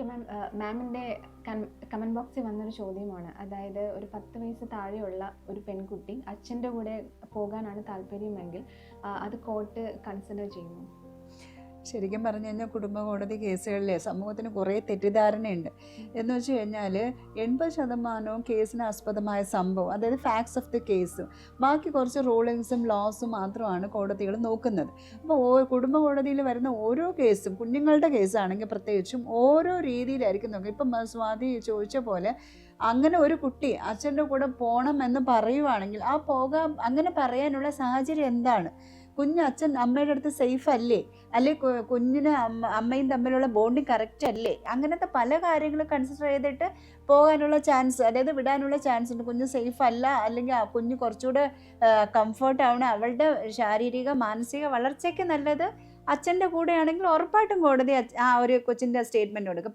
Okay ma'am മാമിന്റെ comment ബോക്സിൽ വന്നൊരു ചോദ്യമാണ്. അതായത് ഒരു പത്ത് വയസ്സ് താഴെയുള്ള ഒരു പെൺകുട്ടി അച്ഛന്റെ കൂടെ പോകാനാണ് താല്പര്യമെങ്കിൽ അത് കോർട്ട് കൺസിഡർ ചെയ്യുന്നു ശരിക്കും പറഞ്ഞു കഴിഞ്ഞാൽ കുടുംബ കോടതി കേസുകളിലെ സമൂഹത്തിന് കുറേ തെറ്റിദ്ധാരണയുണ്ട്. എന്ന് വെച്ച് കഴിഞ്ഞാൽ എൺപത് ശതമാനവും കേസിന് ആസ്പദമായ സംഭവം അതായത് ഫാക്ട്സ് ഓഫ് ദി കേസ് ബാക്കി കുറച്ച് റൂളിങ്സും ലോസും മാത്രമാണ് കോടതികൾ നോക്കുന്നത്. അപ്പോൾ ഓ കുടുംബ കോടതിയിൽ വരുന്ന ഓരോ കേസും കുഞ്ഞുങ്ങളുടെ കേസാണെങ്കിൽ പ്രത്യേകിച്ചും ഓരോ രീതിയിലായിരിക്കും നോക്കുക. ഇപ്പം സ്വാതി ചോദിച്ച പോലെ അങ്ങനെ ഒരു കുട്ടി അച്ഛന്റെ കൂടെ പോകണം എന്ന് പറയുവാണെങ്കിൽ ആ പോകാൻ അങ്ങനെ പറയാനുള്ള സാഹചര്യം എന്താണ്? കുഞ്ഞ് അച്ഛൻ അമ്മയുടെ അടുത്ത് സേഫ് അല്ലേ? അല്ലെ കുഞ്ഞിന് അമ്മ അമ്മയും തമ്മിലുള്ള ബോണ്ടിങ് കറക്റ്റ് അല്ലേ? അങ്ങനത്തെ പല കാര്യങ്ങളും കൺസിഡർ ചെയ്തിട്ട് പോകാനുള്ള ചാൻസ് അതായത് വിടാനുള്ള ചാൻസ് ഉണ്ട്. കുഞ്ഞ് സേഫ് അല്ല അല്ലെങ്കിൽ കുഞ്ഞ് കുറച്ചുകൂടെ കംഫർട്ട് ആവണം അവളുടെ ശാരീരിക മാനസിക വളർച്ചയ്ക്ക് നല്ലത് അച്ഛന്റെ കൂടെയാണെങ്കിൽ ഉറപ്പായിട്ടും കോടതി ആ ഒരു കൊച്ചിന്റെ സ്റ്റേറ്റ്മെന്റ് കൊടുക്കും.